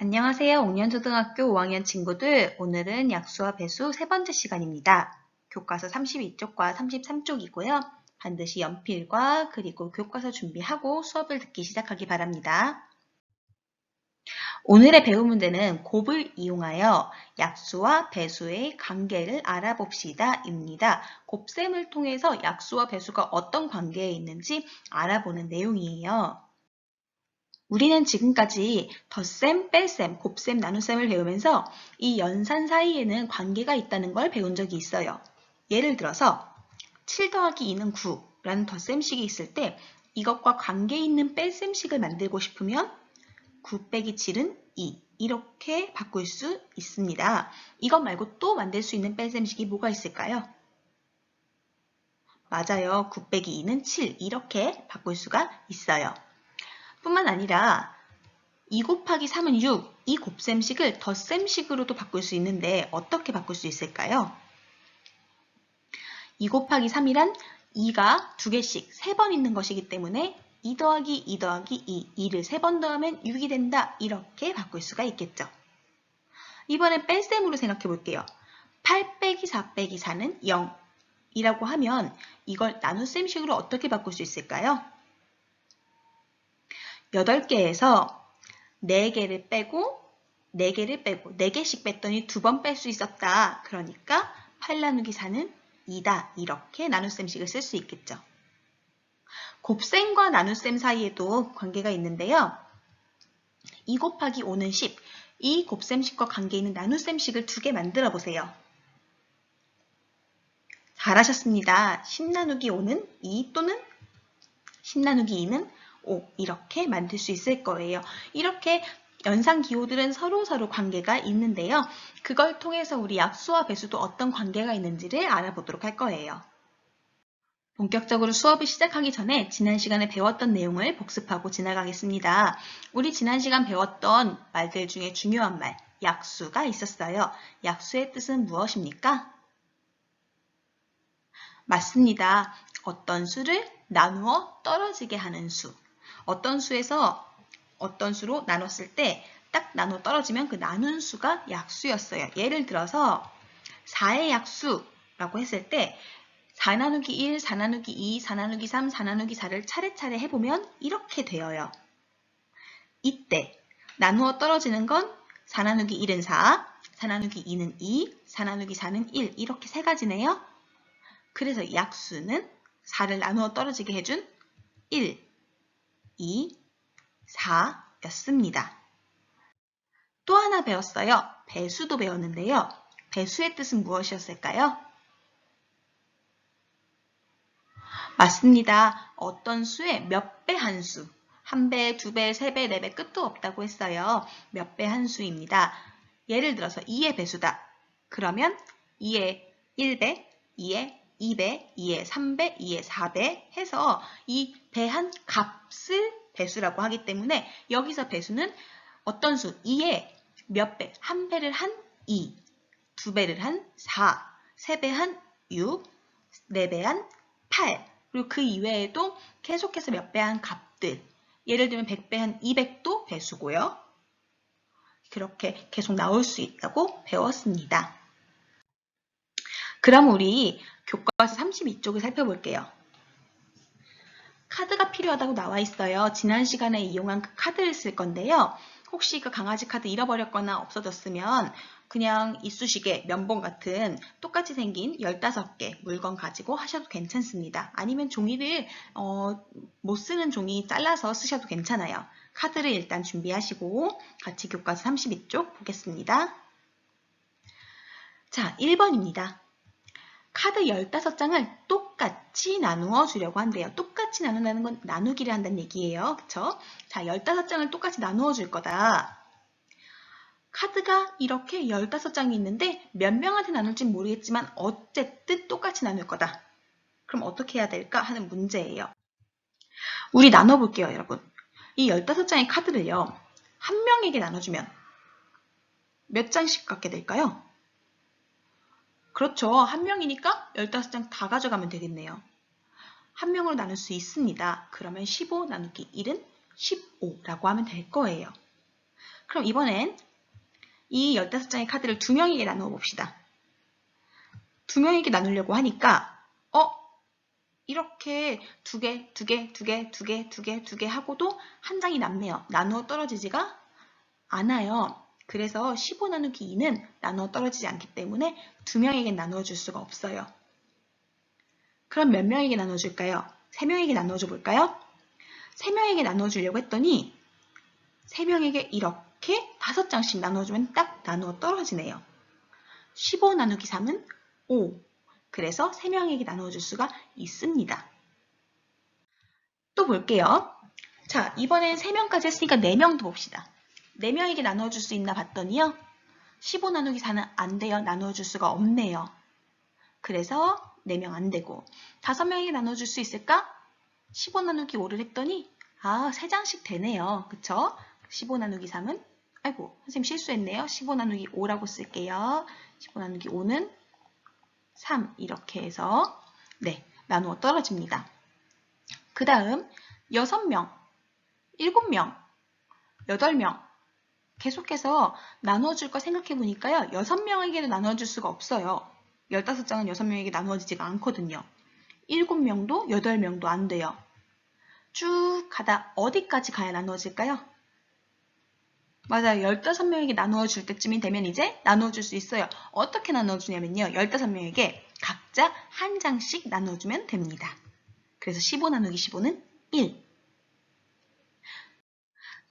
안녕하세요. 옥년초등학교 5학년 친구들. 오늘은 약수와 배수 세 번째 시간입니다. 교과서 32쪽과 33쪽이고요. 반드시 연필과 그리고 교과서 준비하고 수업을 듣기 시작하기 바랍니다. 오늘의 배우 문제는 곱을 이용하여 약수와 배수의 관계를 알아봅시다 입니다. 곱셈을 통해서 약수와 배수가 어떤 관계에 있는지 알아보는 내용이에요. 우리는 지금까지 덧셈, 뺄셈, 곱셈, 나눗셈을 배우면서 이 연산 사이에는 관계가 있다는 걸 배운 적이 있어요. 예를 들어서 7 더하기 2는 9라는 덧셈식이 있을 때 이것과 관계 있는 뺄셈식을 만들고 싶으면 9 빼기 7은 2 이렇게 바꿀 수 있습니다. 이것 말고 또 만들 수 있는 뺄셈식이 뭐가 있을까요? 맞아요. 9 빼기 2는 7 이렇게 바꿀 수가 있어요. 뿐만 아니라 2 곱하기 3은 6, 이 곱셈식을 덧셈식으로도 바꿀 수 있는데 어떻게 바꿀 수 있을까요? 2 곱하기 3이란 2가 두 개씩 세 번 있는 것이기 때문에 2 더하기 2 더하기 2, 2를 세 번 더하면 6이 된다. 이렇게 바꿀 수가 있겠죠. 이번엔 뺄셈으로 생각해 볼게요. 8 빼기 4 빼기 4는 0 이라고 하면 이걸 나눗셈식으로 어떻게 바꿀 수 있을까요? 8개에서 4개를 빼고 4개를 빼고 4개씩 뺐더니 두 번 뺄 수 있었다. 그러니까 8 나누기 4는 2다. 이렇게 나눗셈식을 쓸 수 있겠죠. 곱셈과 나눗셈 사이에도 관계가 있는데요. 2 곱하기 5는 10. 이 곱셈식과 관계 있는 나눗셈식을 두 개 만들어 보세요. 잘하셨습니다. 10 나누기 5는 2 또는 10 나누기 2는 5 이렇게 만들 수 있을 거예요. 이렇게 연산 기호들은 서로 서로 관계가 있는데요. 그걸 통해서 우리 약수와 배수도 어떤 관계가 있는지를 알아보도록 할 거예요. 본격적으로 수업을 시작하기 전에 지난 시간에 배웠던 내용을 복습하고 지나가겠습니다. 우리 지난 시간 배웠던 말들 중에 중요한 말, 약수가 있었어요. 약수의 뜻은 무엇입니까? 맞습니다. 어떤 수를 나누어 떨어지게 하는 수. 어떤 수에서 어떤 수로 나눴을 때 딱 나눠 떨어지면 그 나눈 수가 약수였어요. 예를 들어서 4의 약수라고 했을 때 4 나누기 1, 4 나누기 2, 4 나누기 3, 4 나누기 4를 차례차례 해보면 이렇게 되어요. 이때 나누어 떨어지는 건 4 나누기 1은 4, 4 나누기 2는 2, 4 나누기 4는 1 이렇게 세 가지네요. 그래서 약수는 4를 나누어 떨어지게 해준 1, 2, 4였습니다. 또 하나 배웠어요. 배수도 배웠는데요. 배수의 뜻은 무엇이었을까요? 맞습니다. 어떤 수의 몇 배 한 수. 한 배, 두 배, 세 배, 네 배 끝도 없다고 했어요. 몇 배 한 수입니다. 예를 들어서 2의 배수다. 그러면 2의 1배, 2의 2배, 2의 3배, 2의 4배 해서 이 배한 값을 배수라고 하기 때문에 여기서 배수는 어떤 수? 2의 몇 배? 한 배를 한 2, 두 배를 한 4, 세 배 한 6, 네 배 한 8, 그리고 그 이외에도 계속해서 몇 배 한 값들. 예를 들면 100배 한 200도 배수고요. 그렇게 계속 나올 수 있다고 배웠습니다. 그럼 우리 교과서 32쪽을 살펴볼게요. 카드가 필요하다고 나와 있어요. 지난 시간에 이용한 그 카드를 쓸 건데요. 혹시 그 강아지 카드 잃어버렸거나 없어졌으면 그냥 이쑤시개, 면봉 같은 똑같이 생긴 15개 물건 가지고 하셔도 괜찮습니다. 아니면 종이를 어, 못 쓰는 종이 잘라서 쓰셔도 괜찮아요. 카드를 일단 준비하시고 같이 교과서 32쪽 보겠습니다. 자, 1번입니다. 카드 15장을 똑 같이 나누어 주려고 한대요. 똑같이 나눈다는 건 나누기를 한다는 얘기예요. 그쵸? 자, 15장을 똑같이 나누어 줄 거다. 카드가 이렇게 15장이 있는데 몇 명한테 나눌지 모르겠지만 어쨌든 똑같이 나눌 거다. 그럼 어떻게 해야 될까 하는 문제예요. 우리 나눠볼게요, 여러분. 이 15장의 카드를요. 한 명에게 나눠주면 몇 장씩 갖게 될까요? 그렇죠. 한 명이니까 15장 다 가져가면 되겠네요. 한 명으로 나눌 수 있습니다. 그러면 15 나누기 1은 15라고 하면 될 거예요. 그럼 이번엔 이 15장의 카드를 두 명에게 나누어 봅시다. 두 명에게 나누려고 하니까 어? 이렇게 두 개, 두 개, 두 개, 두 개, 두 개, 두 개 하고도 한 장이 남네요. 나누어 떨어지지가 않아요. 그래서 15 나누기 2는 나누어 떨어지지 않기 때문에 두 명에게 나누어 줄 수가 없어요. 그럼 몇 명에게 나누어 줄까요? 세 명에게 나누어 줘 볼까요? 세 명에게 나누어 주려고 했더니 세 명에게 이렇게 다섯 장씩 나누어 주면 딱 나누어 떨어지네요. 15 나누기 3은 5. 그래서 세 명에게 나누어 줄 수가 있습니다. 또 볼게요. 자, 이번엔 3명까지 했으니까 4명도 봅시다. 4명에게 나누어 줄수 있나 봤더니요. 15 나누기 4는 안 돼요. 나누어 줄 수가 없네요. 그래서 4명 안 되고 5명에게 나누어 줄수 있을까? 15 나누기 5를 했더니 아, 3장씩 되네요. 그쵸? 15 나누기 3은 아이고, 선생님 실수했네요. 15 나누기 5라고 쓸게요. 15 나누기 5는 3 이렇게 해서 네, 나누어 떨어집니다. 그 다음 6명, 7명, 8명 계속해서 나누어줄 거 생각해 보니까요. 6명에게도 나누어줄 수가 없어요. 15장은 6명에게 나누어지지가 않거든요. 7명도 8명도 안 돼요. 쭉 가다 어디까지 가야 나누어질까요? 맞아요. 15명에게 나누어줄 때쯤이 되면 이제 나누어줄 수 있어요. 어떻게 나누어주냐면요. 15명에게 각자 한 장씩 나누어주면 됩니다. 그래서 15 나누기 15는 1.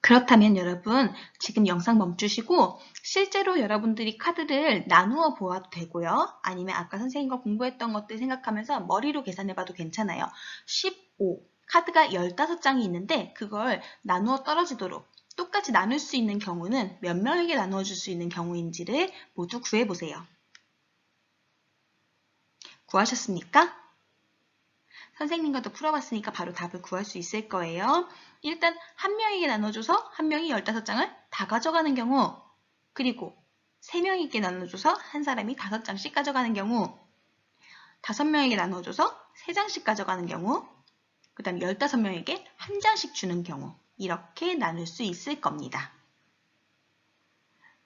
그렇다면 여러분 지금 영상 멈추시고 실제로 여러분들이 카드를 나누어 보아도 되고요. 아니면 아까 선생님과 공부했던 것들 생각하면서 머리로 계산해 봐도 괜찮아요. 15 카드가 15장이 있는데 그걸 나누어 떨어지도록 똑같이 나눌 수 있는 경우는 몇 명에게 나누어 줄 수 있는 경우인지를 모두 구해 보세요. 구하셨습니까? 선생님과도 풀어봤으니까 바로 답을 구할 수 있을 거예요. 일단 한 명에게 나눠줘서 한 명이 15장을 다 가져가는 경우 그리고 세 명에게 나눠줘서 한 사람이 5장씩 가져가는 경우 다섯 명에게 나눠줘서 3장씩 가져가는 경우 그 다음 15명에게 한 장씩 주는 경우 이렇게 나눌 수 있을 겁니다.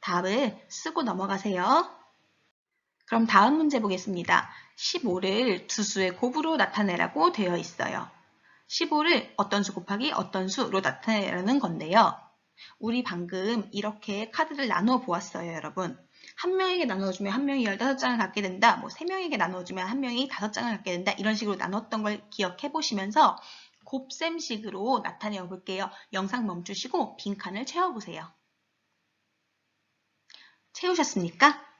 답을 쓰고 넘어가세요. 그럼 다음 문제 보겠습니다. 15를 두 수의 곱으로 나타내라고 되어 있어요. 15를 어떤 수 곱하기 어떤 수로 나타내라는 건데요. 우리 방금 이렇게 카드를 나누어 보았어요, 여러분. 한 명에게 나누어주면 한 명이 15장을 갖게 된다. 뭐 3명에게 나누어주면 한 명이 5장을 갖게 된다. 이런 식으로 나눴던 걸 기억해 보시면서 곱셈식으로 나타내어 볼게요. 영상 멈추시고 빈칸을 채워보세요. 채우셨습니까?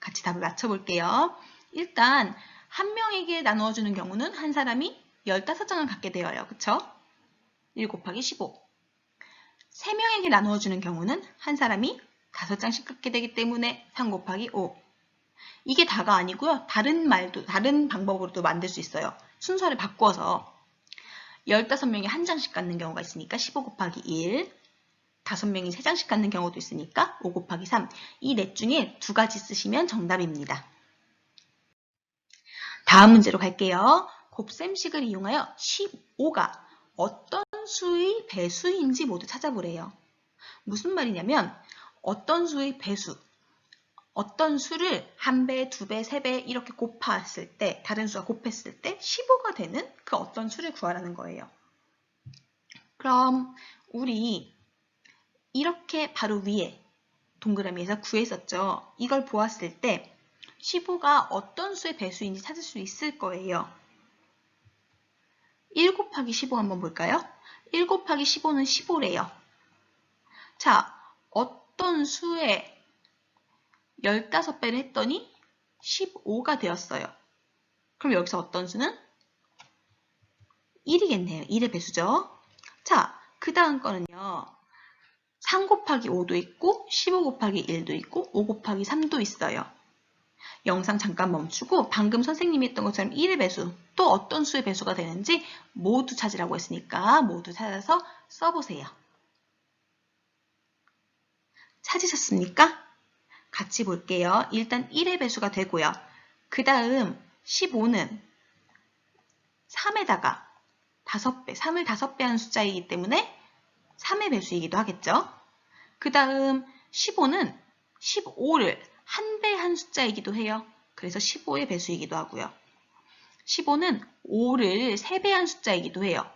같이 답을 맞춰볼게요. 일단 한 명에게 나누어주는 경우는 한 사람이 15장을 갖게 되어요. 그쵸? 1 곱하기 15 3명에게 나누어주는 경우는 한 사람이 5장씩 갖게 되기 때문에 3 곱하기 5 이게 다가 아니고요. 다른 말도, 다른 방법으로도 만들 수 있어요. 순서를 바꿔서 15명이 한 장씩 갖는 경우가 있으니까 15 곱하기 1 5명이 3장씩 갖는 경우도 있으니까 5 곱하기 3 이 넷 중에 두 가지 쓰시면 정답입니다. 다음 문제로 갈게요. 곱셈식을 이용하여 15가 어떤 수의 배수인지 모두 찾아보래요. 무슨 말이냐면 어떤 수의 배수, 어떤 수를 한 배, 두 배, 세 배 이렇게 곱했을 때 다른 수와 곱했을 때 15가 되는 그 어떤 수를 구하라는 거예요. 그럼 우리 이렇게 바로 위에 동그라미에서 구했었죠. 이걸 보았을 때 15가 어떤 수의 배수인지 찾을 수 있을 거예요. 1 곱하기 15 한번 볼까요? 1 곱하기 15는 15래요. 자, 어떤 수의 15배를 했더니 15가 되었어요. 그럼 여기서 어떤 수는? 1이겠네요. 1의 배수죠. 자, 그 다음 거는요. 3 곱하기 5도 있고 15 곱하기 1도 있고 5 곱하기 3도 있어요. 영상 잠깐 멈추고 방금 선생님이 했던 것처럼 1의 배수 또 어떤 수의 배수가 되는지 모두 찾으라고 했으니까 모두 찾아서 써보세요. 찾으셨습니까? 같이 볼게요. 일단 1의 배수가 되고요. 그 다음 15는 3에다가 5배, 3을 5배 한 숫자이기 때문에 3의 배수이기도 하겠죠. 그 다음 15는 15를 한배한 숫자이기도 해요. 그래서 15의 배수이기도 하고요. 15는 5를 3배 한 숫자이기도 해요.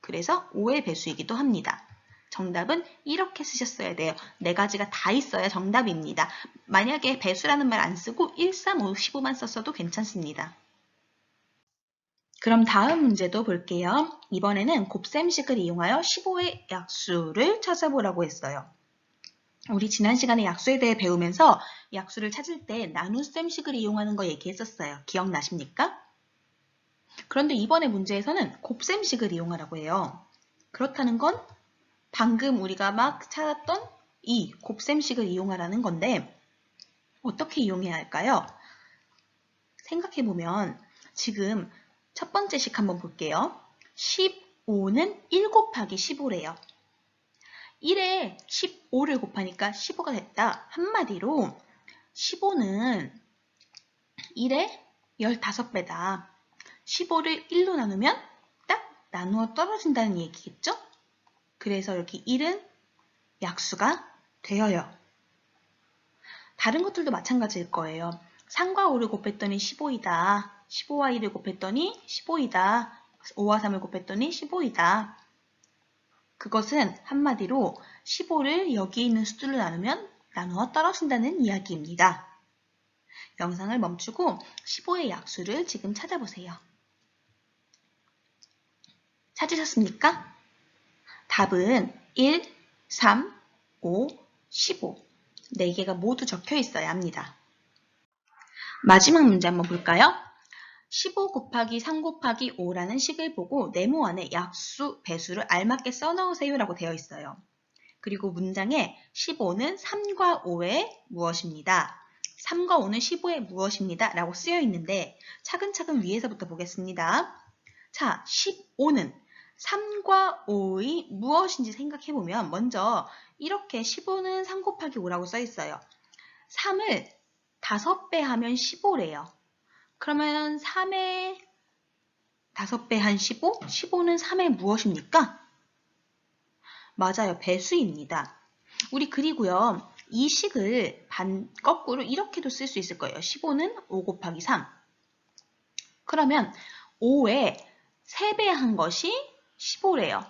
그래서 5의 배수이기도 합니다. 정답은 이렇게 쓰셨어야 돼요. 네 가지가 다 있어야 정답입니다. 만약에 배수라는 말 안 쓰고 1, 3, 5, 15만 썼어도 괜찮습니다. 그럼 다음 문제도 볼게요. 이번에는 곱셈식을 이용하여 15의 약수를 찾아보라고 했어요. 우리 지난 시간에 약수에 대해 배우면서 약수를 찾을 때 나눗셈식을 이용하는 거 얘기했었어요. 기억나십니까? 그런데 이번에 문제에서는 곱셈식을 이용하라고 해요. 그렇다는 건 방금 우리가 막 찾았던 이 곱셈식을 이용하라는 건데 어떻게 이용해야 할까요? 생각해보면 지금 첫 번째 식 한번 볼게요. 15는 1 곱하기 15래요. 1에 15를 곱하니까 15가 됐다. 한마디로 15는 1에 15배다. 15를 1로 나누면 딱 나누어 떨어진다는 얘기겠죠? 그래서 여기 1은 약수가 되어요. 다른 것들도 마찬가지일 거예요. 3과 5를 곱했더니 15이다. 15와 2를 곱했더니 15이다. 5와 3을 곱했더니 15이다. 그것은 한마디로 15를 여기 있는 수들로 나누면 나누어 떨어진다는 이야기입니다. 영상을 멈추고 15의 약수를 지금 찾아보세요. 찾으셨습니까? 답은 1, 3, 5, 15. 4개가 모두 적혀 있어야 합니다. 마지막 문제 한번 볼까요? 15 곱하기 3 곱하기 5라는 식을 보고 네모 안에 약수, 배수를 알맞게 써넣으세요 라고 되어 있어요. 그리고 문장에 15는 3과 5의 무엇입니다. 3과 5는 15의 무엇입니다. 라고 쓰여 있는데 차근차근 위에서부터 보겠습니다. 자, 15는 3과 5의 무엇인지 생각해보면 먼저 이렇게 15는 3 곱하기 5라고 써 있어요. 3을 5배 하면 15래요. 그러면 3의 5배 한 15? 15는 3의 무엇입니까? 맞아요. 배수입니다. 우리 그리고요. 이 식을 반, 거꾸로 이렇게도 쓸 수 있을 거예요. 15는 5 곱하기 3. 그러면 5에 3배 한 것이 15래요.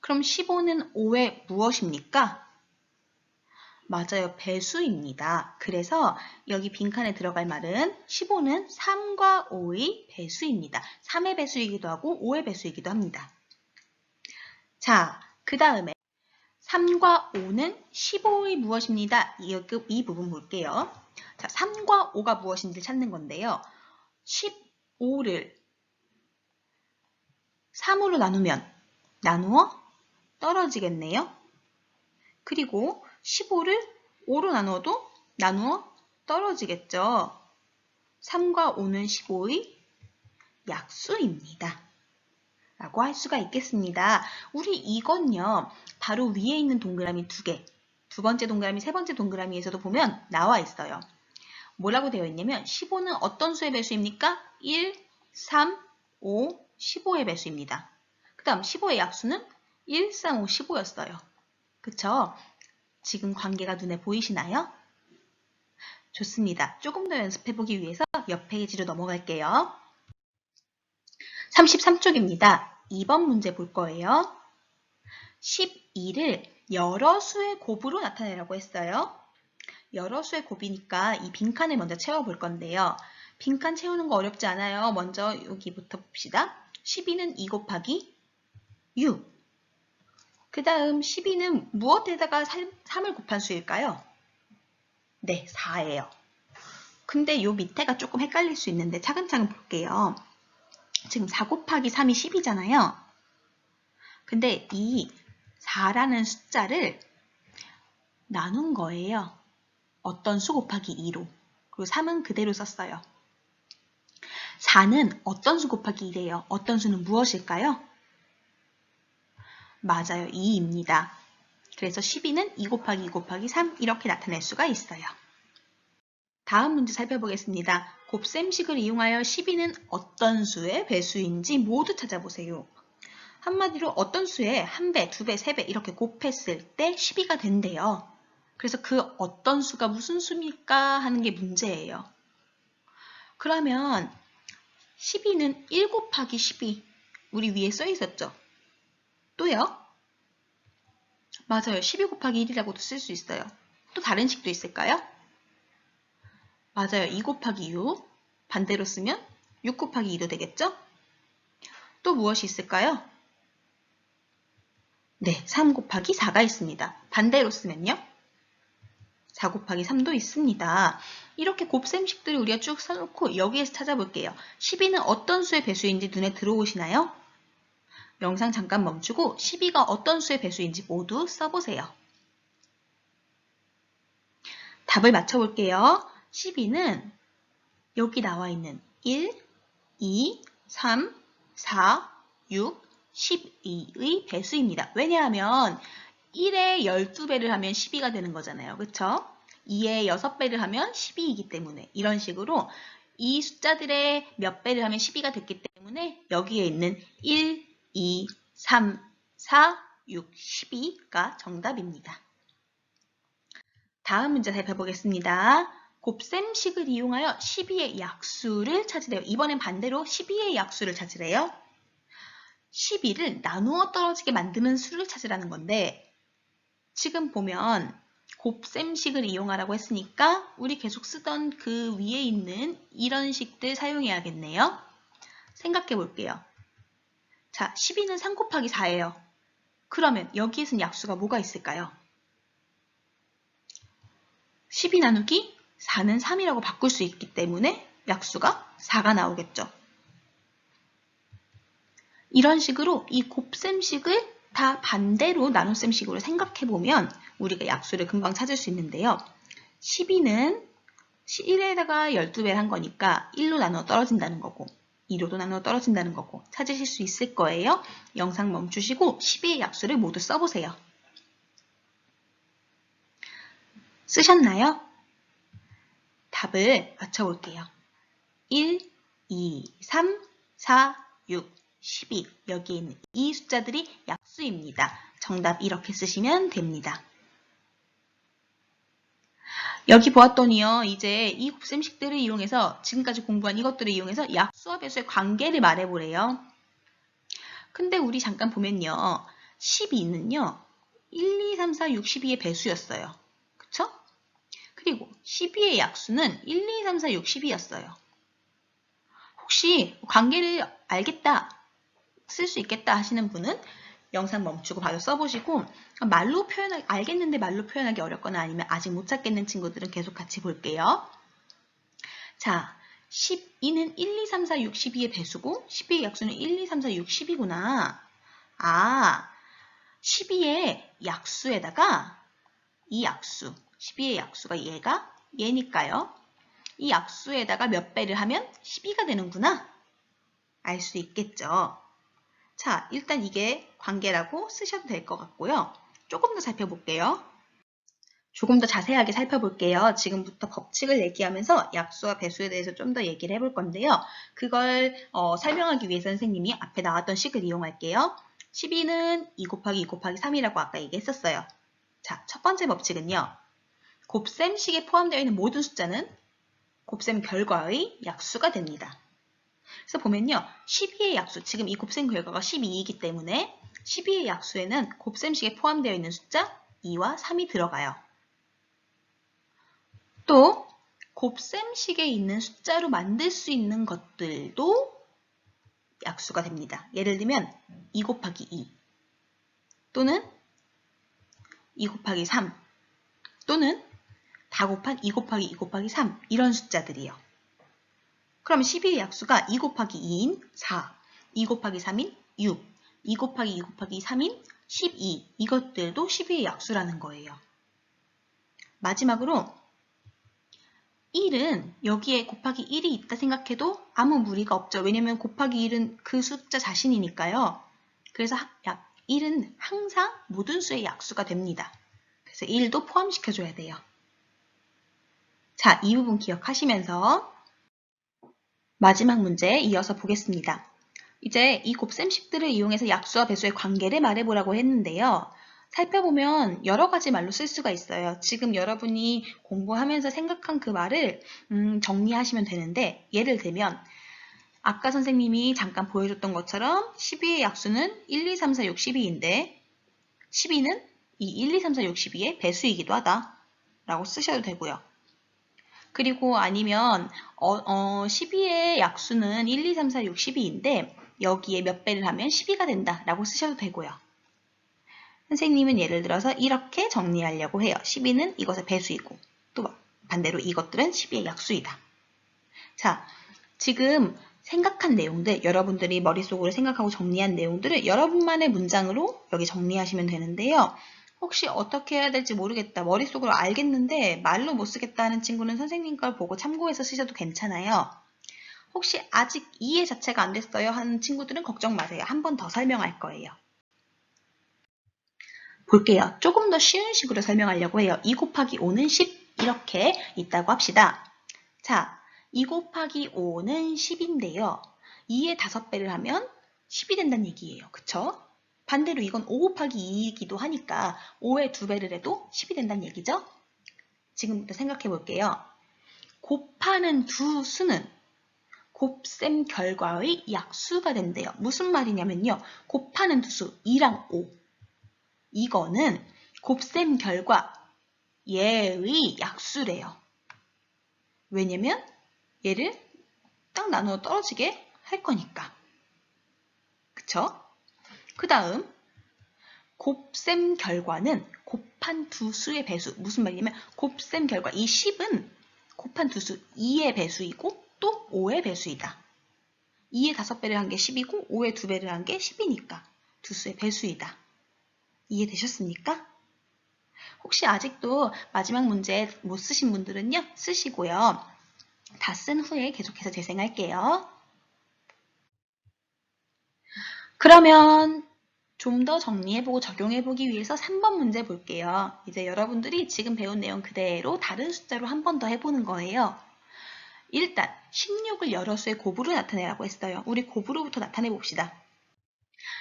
그럼 15는 5의 무엇입니까? 맞아요. 배수입니다. 그래서 여기 빈칸에 들어갈 말은 15는 3과 5의 배수입니다. 3의 배수이기도 하고 5의 배수이기도 합니다. 자, 그 다음에 3과 5는 15의 무엇입니다. 이, 이 부분 볼게요. 자, 3과 5가 무엇인지 찾는 건데요. 15를 3으로 나누면 나누어 떨어지겠네요. 그리고 15를 5로 나누어도 나누어 떨어지겠죠. 3과 5는 15의 약수입니다. 라고 할 수가 있겠습니다. 우리 이건요. 바로 위에 있는 동그라미 두 개, 두 번째 동그라미, 세 번째 동그라미에서도 보면 나와 있어요. 뭐라고 되어 있냐면 15는 어떤 수의 배수입니까? 1, 3, 5, 15의 배수입니다. 그 다음 15의 약수는 1, 3, 5, 15였어요. 그쵸? 지금 관계가 눈에 보이시나요? 좋습니다. 조금 더 연습해보기 위해서 옆 페이지로 넘어갈게요. 33쪽입니다. 2번 문제 볼 거예요. 12를 여러 수의 곱으로 나타내라고 했어요. 여러 수의 곱이니까 이 빈칸을 먼저 채워볼 건데요. 빈칸 채우는 거 어렵지 않아요. 먼저 여기부터 봅시다. 12는 2 곱하기 6. 그 다음 12는 무엇에다가 3을 곱한 수일까요? 네, 4예요. 근데 요 밑에가 조금 헷갈릴 수 있는데 차근차근 볼게요. 지금 4 곱하기 3이 10이잖아요. 근데 이 4라는 숫자를 나눈 거예요. 어떤 수 곱하기 2로. 그리고 3은 그대로 썼어요. 4는 어떤 수 곱하기 2래요? 어떤 수는 무엇일까요? 맞아요. 2입니다. 그래서 12는 2 곱하기 2 곱하기 3 이렇게 나타낼 수가 있어요. 다음 문제 살펴보겠습니다. 곱셈식을 이용하여 12는 어떤 수의 배수인지 모두 찾아보세요. 한마디로 어떤 수에 한 배, 두 배, 세 배 이렇게 곱했을 때 12가 된대요. 그래서 그 어떤 수가 무슨 수입니까? 하는 게 문제예요. 그러면 12는 1 곱하기 12 우리 위에 써 있었죠? 또요? 맞아요. 12 곱하기 1이라고도 쓸 수 있어요. 또 다른 식도 있을까요? 맞아요. 2 곱하기 6 반대로 쓰면 6 곱하기 2도 되겠죠? 또 무엇이 있을까요? 네, 3 곱하기 4가 있습니다. 반대로 쓰면요? 4 곱하기 3도 있습니다. 이렇게 곱셈식들을 우리가 쭉 써놓고 여기에서 찾아볼게요. 12는 어떤 수의 배수인지 눈에 들어오시나요? 영상 잠깐 멈추고 12가 어떤 수의 배수인지 모두 써보세요. 답을 맞춰볼게요. 12는 여기 나와 있는 1, 2, 3, 4, 6, 12의 배수입니다. 왜냐하면 1에 12배를 하면 12가 되는 거잖아요. 그쵸? 2에 6배를 하면 12이기 때문에 이런 식으로 이 숫자들의 몇 배를 하면 12가 됐기 때문에 여기에 있는 1, 2, 3, 4, 6, 12가 정답입니다. 다음 문제 살펴보겠습니다. 곱셈식을 이용하여 12의 약수를 찾으래요. 이번엔 반대로 12의 약수를 찾으래요. 12를 나누어 떨어지게 만드는 수를 찾으라는 건데 지금 보면 곱셈식을 이용하라고 했으니까 우리 계속 쓰던 그 위에 있는 이런 식들 사용해야겠네요. 생각해 볼게요. 자, 12는 3 곱하기 4예요. 그러면 여기에선 약수가 뭐가 있을까요? 12 나누기 4는 3이라고 바꿀 수 있기 때문에 약수가 4가 나오겠죠. 이런 식으로 이 곱셈식을 다 반대로 나눗셈식으로 생각해보면 우리가 약수를 금방 찾을 수 있는데요. 12는 1에다가 12배를 한 거니까 1로 나눠 떨어진다는 거고 2로도 나눠 떨어진다는 거고 찾으실 수 있을 거예요. 영상 멈추시고 12의 약수를 모두 써보세요. 쓰셨나요? 답을 맞춰볼게요. 1, 2, 3, 4, 6, 12 여기에 있는 이 숫자들이 약수입니다. 정답 이렇게 쓰시면 됩니다. 여기 보았더니요. 이제 이 곱셈식들을 이용해서 지금까지 공부한 이것들을 이용해서 약 수와 배수의 관계를 말해보래요. 근데 우리 잠깐 보면요. 12는요. 1, 2, 3, 4, 6, 12의 배수였어요. 그쵸? 그리고 12의 약수는 1, 2, 3, 4, 6, 12였어요. 혹시 관계를 알겠다, 쓸 수 있겠다 하시는 분은 영상 멈추고 바로 써보시고 말로 표현하기, 알겠는데 말로 표현하기 어렵거나 아니면 아직 못 찾겠는 친구들은 계속 같이 볼게요. 자, 12는 1, 2, 3, 4, 6, 12의 배수고 12의 약수는 1, 2, 3, 4, 6, 10이구나. 아, 12의 약수에다가 이 약수, 12의 약수가 얘가 얘니까요. 이 약수에다가 몇 배를 하면 12가 되는구나. 알 수 있겠죠. 자, 일단 이게 관계라고 쓰셔도 될 것 같고요. 조금 더 살펴볼게요. 조금 더 자세하게 살펴볼게요. 지금부터 법칙을 얘기하면서 약수와 배수에 대해서 좀 더 얘기를 해볼 건데요. 그걸 어, 설명하기 위해 선생님이 앞에 나왔던 식을 이용할게요. 12는 2 곱하기 2 곱하기 3이라고 아까 얘기했었어요. 자, 첫 번째 법칙은요. 곱셈식에 포함되어 있는 모든 숫자는 곱셈 결과의 약수가 됩니다. 그래서 보면요. 12의 약수, 지금 이 곱셈 결과가 12이기 때문에 12의 약수에는 곱셈식에 포함되어 있는 숫자 2와 3이 들어가요. 또 곱셈식에 있는 숫자로 만들 수 있는 것들도 약수가 됩니다. 예를 들면 2 곱하기 2 또는 2 곱하기 3 또는 다 곱한 2 곱하기 2 곱하기 3 이런 숫자들이요. 그럼 12의 약수가 2 곱하기 2인 4, 2 곱하기 3인 6, 2 곱하기 2 곱하기 3인 12 이것들도 12의 약수라는 거예요. 마지막으로 1은 여기에 곱하기 1이 있다 생각해도 아무 무리가 없죠. 왜냐면 곱하기 1은 그 숫자 자신이니까요. 그래서 1은 항상 모든 수의 약수가 됩니다. 그래서 1도 포함시켜줘야 돼요. 자, 이 부분 기억하시면서 마지막 문제 이어서 보겠습니다. 이제 이 곱셈식들을 이용해서 약수와 배수의 관계를 말해보라고 했는데요. 살펴보면 여러 가지 말로 쓸 수가 있어요. 지금 여러분이 공부하면서 생각한 그 말을 음, 정리하시면 되는데 예를 들면 아까 선생님이 잠깐 보여줬던 것처럼 12의 약수는 1, 2, 3, 4, 6, 12인데 12는 이 1, 2, 3, 4, 6, 12의 배수이기도 하다 라고 쓰셔도 되고요. 그리고 아니면 어, 어, 12의 약수는 1, 2, 3, 4, 6, 12인데 여기에 몇 배를 하면 12가 된다 라고 쓰셔도 되고요. 선생님은 예를 들어서 이렇게 정리하려고 해요. 12는 이것의 배수이고 또 반대로 이것들은 12의 약수이다. 자, 지금 생각한 내용들, 여러분들이 머릿속으로 생각하고 정리한 내용들을 여러분만의 문장으로 여기 정리하시면 되는데요. 혹시 어떻게 해야 될지 모르겠다, 머릿속으로 알겠는데 말로 못 쓰겠다는 친구는 선생님 걸 보고 참고해서 쓰셔도 괜찮아요. 혹시 아직 이해 자체가 안 됐어요 하는 친구들은 걱정 마세요. 한 번 더 설명할 거예요. 볼게요. 조금 더 쉬운 식으로 설명하려고 해요. 2 곱하기 5는 10 이렇게 있다고 합시다. 자, 2 곱하기 5는 10인데요. 2의 5배를 하면 10이 된다는 얘기예요. 그쵸? 반대로 이건 5 곱하기 2이기도 하니까 5의 2배를 해도 10이 된다는 얘기죠? 지금부터 생각해 볼게요. 곱하는 두 수는 곱셈 결과의 약수가 된대요. 무슨 말이냐면요. 곱하는 두 수, 2랑 5. 이거는 곱셈 결과 얘의 약수래요. 왜냐면 얘를 딱 나누어 떨어지게 할 거니까. 그쵸? 그 다음 곱셈 결과는 곱한 두 수의 배수. 무슨 말이냐면 곱셈 결과 이 10은 곱한 두 수 2의 배수이고 또 5의 배수이다. 2의 5배를 한 게 10이고 5의 2배를 한 게 10이니까 두 수의 배수이다. 이해되셨습니까? 혹시 아직도 마지막 문제 못 쓰신 분들은요, 쓰시고요. 다 쓴 후에 계속해서 재생할게요. 그러면 좀 더 정리해보고 적용해보기 위해서 3번 문제 볼게요. 이제 여러분들이 지금 배운 내용 그대로 다른 숫자로 한 번 더 해보는 거예요. 일단 16을 여러 수의 곱으로 나타내라고 했어요. 우리 곱으로부터 나타내 봅시다.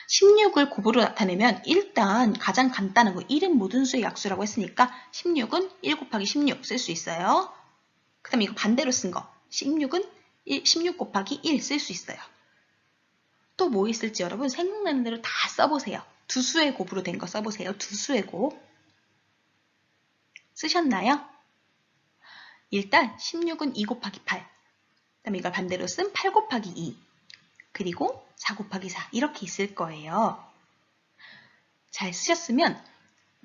16을 곱으로 나타내면 일단 가장 간단한 거 1은 모든 수의 약수라고 했으니까 16은 1 곱하기 16 쓸 수 있어요. 그 다음에 이거 반대로 쓴 거 16은 1, 16 곱하기 1 쓸 수 있어요. 또 뭐 있을지 여러분 생각나는 대로 다 써보세요. 두 수의 곱으로 된 거 써보세요. 두 수의 곱. 쓰셨나요? 일단 16은 2 곱하기 8. 그 다음에 이걸 반대로 쓴 8 곱하기 2. 그리고 4 곱하기 4 이렇게 있을 거예요. 잘 쓰셨으면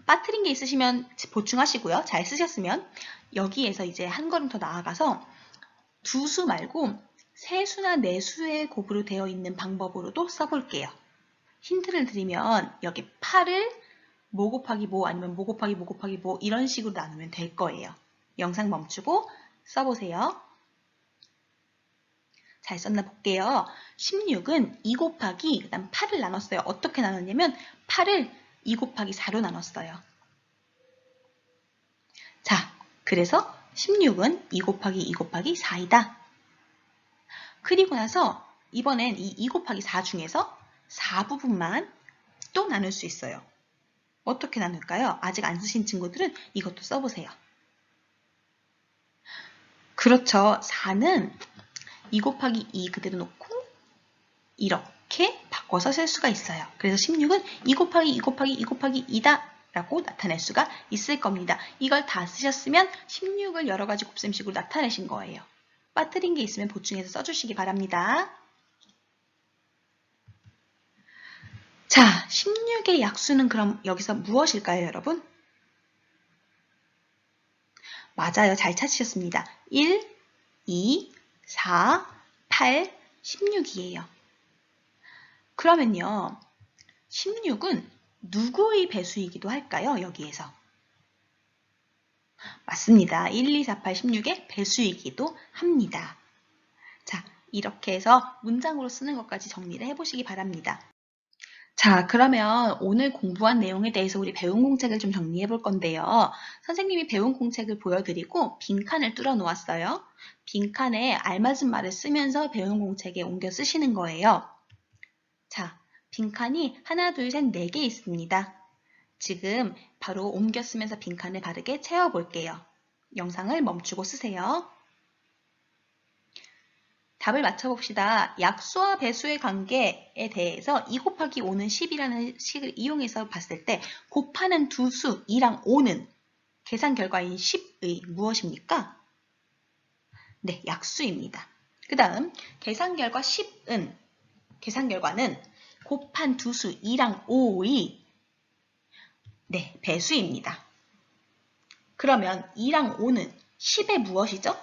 빠뜨린 게 있으시면 보충하시고요. 잘 쓰셨으면 여기에서 이제 한 걸음 더 나아가서 두 수 말고 세 수나 네 수의 곱으로 되어 있는 방법으로도 써볼게요. 힌트를 드리면 여기 8을 모 곱하기 모 아니면 모 곱하기 모 곱하기 모 이런 식으로 나누면 될 거예요. 영상 멈추고 써보세요. 잘 썼나 볼게요. 16은 2 곱하기 그 다음 8을 나눴어요. 어떻게 나눴냐면 8을 2 곱하기 4로 나눴어요. 자, 그래서 16은 2 곱하기 2 곱하기 4이다. 그리고 나서 이번엔 이 2 곱하기 4 중에서 4 부분만 또 나눌 수 있어요. 어떻게 나눌까요? 아직 안 쓰신 친구들은 이것도 써보세요. 그렇죠. 4는 2 곱하기 2 그대로 놓고 이렇게 바꿔서 쓸 수가 있어요. 그래서 16은 2 곱하기 2 곱하기 2 곱하기 2다 라고 나타낼 수가 있을 겁니다. 이걸 다 쓰셨으면 16을 여러 가지 곱셈식으로 나타내신 거예요. 빠뜨린 게 있으면 보충해서 써주시기 바랍니다. 자, 16의 약수는 그럼 여기서 무엇일까요, 여러분? 맞아요. 잘 찾으셨습니다. 1, 2, 4, 8, 16이에요. 그러면요. 16은 누구의 배수이기도 할까요? 여기에서. 맞습니다. 1, 2, 4, 8, 16의 배수이기도 합니다. 자, 이렇게 해서 문장으로 쓰는 것까지 정리를 해보시기 바랍니다. 자, 그러면 오늘 공부한 내용에 대해서 우리 배운 공책을 좀 정리해 볼 건데요. 선생님이 배운 공책을 보여드리고 빈칸을 뚫어 놓았어요. 빈칸에 알맞은 말을 쓰면서 배운 공책에 옮겨 쓰시는 거예요. 자, 빈칸이 하나, 둘, 셋, 네 개 있습니다. 지금 바로 옮겨 쓰면서 빈칸을 바르게 채워볼게요. 영상을 멈추고 쓰세요. 답을 맞춰봅시다. 약수와 배수의 관계에 대해서 2 곱하기 5는 10이라는 식을 이용해서 봤을 때 곱하는 두 수 2랑 5는 계산 결과인 10의 무엇입니까? 네, 약수입니다. 그 다음 계산 결과 10은 계산 결과는 곱한 두 수 2랑 5의 네, 배수입니다. 그러면 2랑 5는 10의 무엇이죠?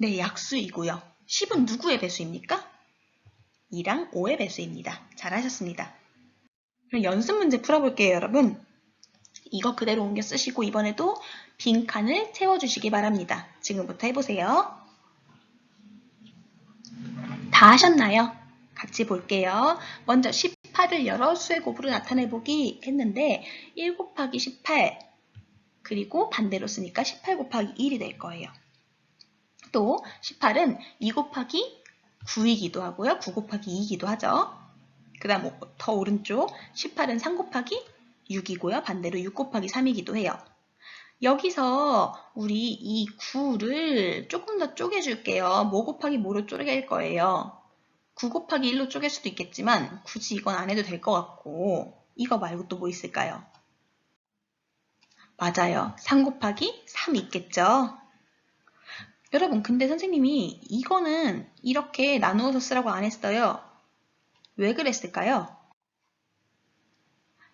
네, 약수이고요. 10은 누구의 배수입니까? 2랑 5의 배수입니다. 잘하셨습니다. 그럼 연습 문제 풀어볼게요, 여러분. 이거 그대로 옮겨 쓰시고 이번에도 빈 칸을 채워주시기 바랍니다. 지금부터 해보세요. 다 하셨나요? 같이 볼게요. 먼저 18을 여러 수의 곱으로 나타내보기 했는데 1 곱하기 18 그리고 반대로 쓰니까 18 곱하기 1이 될 거예요. 또 18은 2 곱하기 9이기도 하고요. 9 곱하기 2이기도 하죠. 그 다음 더 오른쪽 18은 3 곱하기 6이고요. 반대로 6 곱하기 3이기도 해요. 여기서 우리 이 9를 조금 더 쪼개줄게요. 뭐 곱하기 뭐로 쪼갤 거예요. 9 곱하기 1로 쪼갤 수도 있겠지만 굳이 이건 안 해도 될 것 같고 이거 말고 또 뭐 있을까요? 맞아요. 3 곱하기 3 있겠죠? 여러분 근데 선생님이 이거는 이렇게 나누어서 쓰라고 안 했어요. 왜 그랬을까요?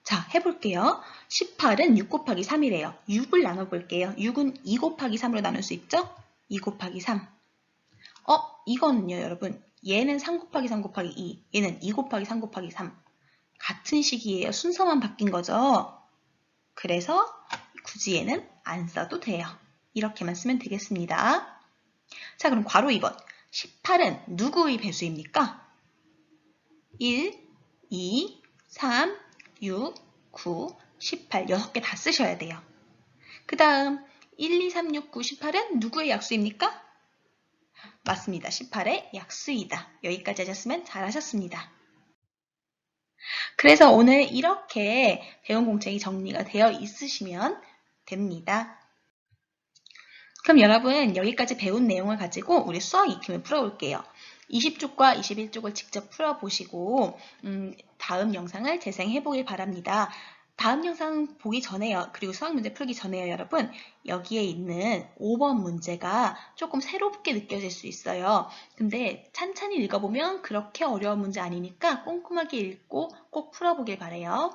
자, 해볼게요. 18은 6 곱하기 3이래요. 6을 나눠볼게요. 6은 2 곱하기 3으로 나눌 수 있죠? 2 곱하기 3. 어, 이거는요, 여러분. 얘는 3 곱하기 3 곱하기 2, 얘는 2 곱하기 3 곱하기 3. 같은 식이에요. 순서만 바뀐 거죠. 그래서 굳이 얘는 안 써도 돼요. 이렇게만 쓰면 되겠습니다. 자, 그럼 괄호 2번. 18은 누구의 배수입니까? 1, 2, 3, 6, 9, 18. 6개 다 쓰셔야 돼요. 그 다음 1, 2, 3, 6, 9, 18은 누구의 약수입니까? 맞습니다. 18의 약수이다. 여기까지 하셨으면 잘하셨습니다. 그래서 오늘 이렇게 배운 공책이 정리가 되어 있으시면 됩니다. 그럼 여러분 여기까지 배운 내용을 가지고 우리 수학 익힘을 풀어볼게요. 20쪽과 21쪽을 직접 풀어보시고 음, 다음 영상을 재생해 보길 바랍니다. 다음 영상 보기 전에요. 그리고 수학 문제 풀기 전에요, 여러분. 여기에 있는 5번 문제가 조금 새롭게 느껴질 수 있어요. 근데 찬찬히 읽어보면 그렇게 어려운 문제 아니니까 꼼꼼하게 읽고 꼭 풀어보길 바래요.